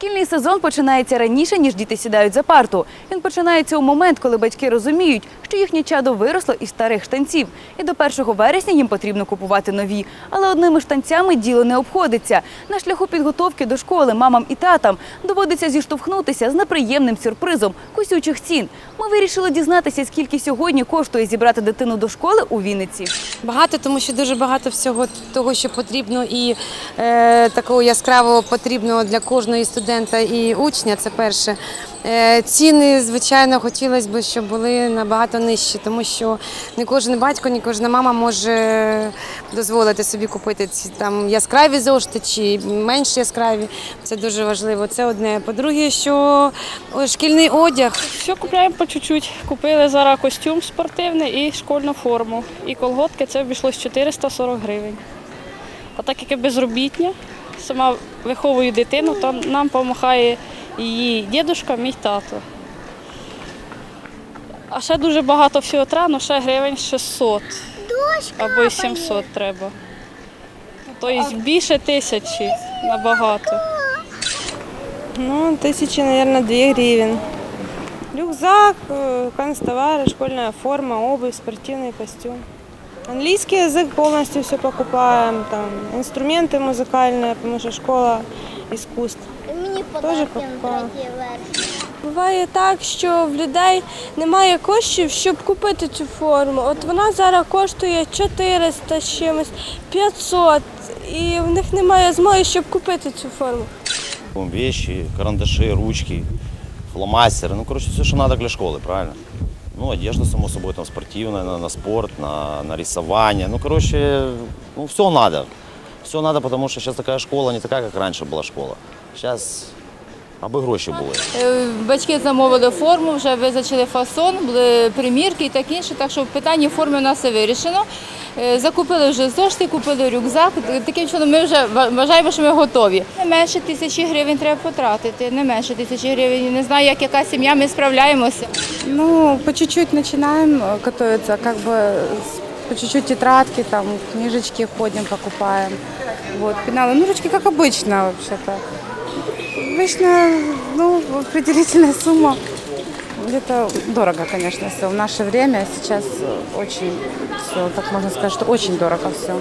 Шкільний сезон починається раніше, ніж діти сідають за парту. Він починається у момент, коли батьки розуміють, що їхнє чадо виросло із старих штанців, і до 1 вересня їм потрібно купувати нові. Але одними штанцями діло не обходиться. На шляху підготовки до школи мамам і татам доводиться зіштовхнутися з неприємним сюрпризом кусючих цін. Ми вирішили дізнатися, скільки сьогодні коштує зібрати дитину до школи у Вінниці. Багато, тому що дуже багато всього того, що потрібно, і е, такого яскравого потрібного для кожної студента і учня. Це перше. Е, ціни, звичайно, хотілося б, щоб були набагато нижчі, тому що не кожен батько, не кожна мама може дозволити собі купити ці там яскраві зошити чи менш яскраві. Це дуже важливо. Це одне. По-друге, що шкільний одяг. Все купляємо по чуть-чуть. Купили зараз костюм спортивний і школьну форму. І колготки це обійшлось 440 гривень. А так як я безробітня, сама виховую дитину, то нам допомагає її дідушка, мій тато. А ще дуже багато всього треба, ну ще гривень 600 або й 700 треба. Тобто більше тисячі набагато. Ну, тысячи, наверное, две гривен. Рюкзак, э, канцтовары, школьная форма, обувь, спортивный костюм. Английский язык полностью все покупаем, там, инструменты музыкальные, потому что школа искусств. Мені Тоже подарки покупала. третій версії. Буває так, що в людей немає коштів, щоб купити цю форму. От вона зараз коштує 400 з чимось, 500, і в них немає змоги, щоб купити цю форму. Там Вещи, карандаши, ручки, фломастеры. Ну, короче, все, что надо для школы, правильно? Ну, одежда, само собой, там спортивная, на, на спорт, на, на рисование. Ну, короче, ну, все надо. Все надо, потому что сейчас такая школа не такая, как раньше была школа. Сейчас аби гроші були. Е, Батьки замовили форму, вже визначили фасон, були примірки і так інше. Так що в питанні форми у нас все вирішено. Е, Закупили вже зошити, купили рюкзак. Таким чином ми вже ва- вважаємо, що ми готові. Не менше тисячі гривень треба потратити, не менше тисячі гривень. Не знаю, як яка сім'я, ми справляємося. Ну, по чуть-чуть начинаем э, готовиться, как бы с- по чуть-чуть тетрадки, там, книжечки ходим, покупаем. Вот, пеналы, ну, ручки, как обычно, вообще-то. Обычно, ну, определительная сумма. Где-то дорого, конечно, все. В наше время сейчас очень все, так можно сказать, что очень дорого все.